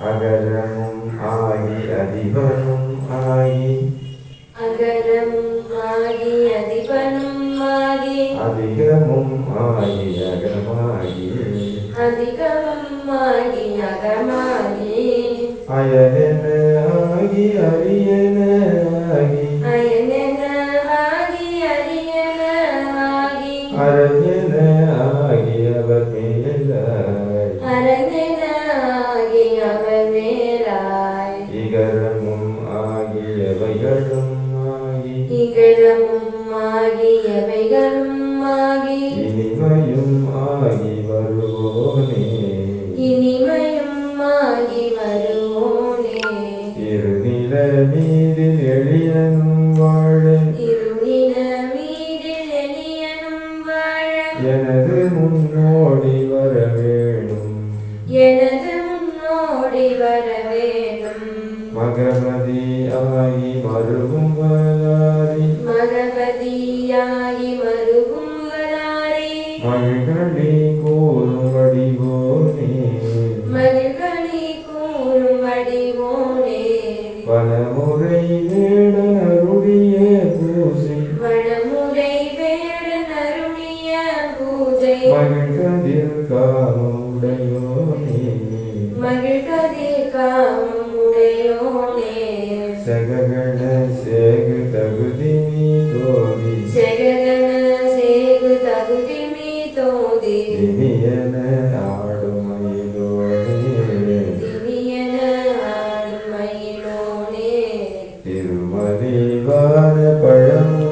அகரமும் ஆகி அதிபனும் ஆகி அகரமும் ஆகி அதிபனும் ஆகி அதிகமும் ஆகி அகமாகி அதிகமும் ஆகி அகமாகி அயனென ஆகி அரியன ஆகி அயனென ஆகி அரியன எனது முன்னோடி வர வேணும் எனது முன்னோடி வர வேணும் மகமதி ஆகி மருகும் வராரி மகபதியாகி மருகும் வராரே மகிழ்களி கூறும் வடிவோனே பூஜை மகிழ்கதிர் காமுடையோனே மகிழ்கதிர் காமம் உடையோனே சககண சேகு தகுதி நீ தோதி ஜெகதன சேகு தகுதி மீ தோதி இனியன ஆடுமயிலோனே திணியன ஆடும் மயிலோனே. திருமலிவான பழமுதிர்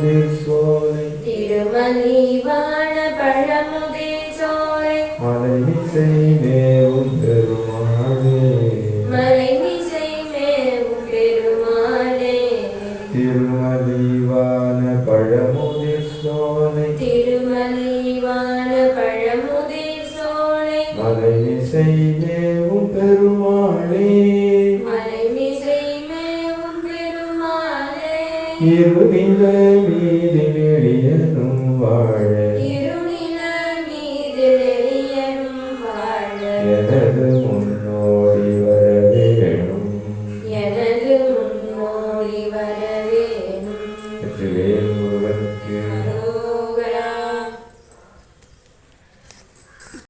திருமலிவான பழமுதிர் சோலை. திருமலிவான பழமுதிர் சோலை. மலைமிசை மேவும் பெருமாளே. மறைமிசை மேவும் பெருமாளே. இருநில வாழ. இருநில மீது வாழ. எனது முன்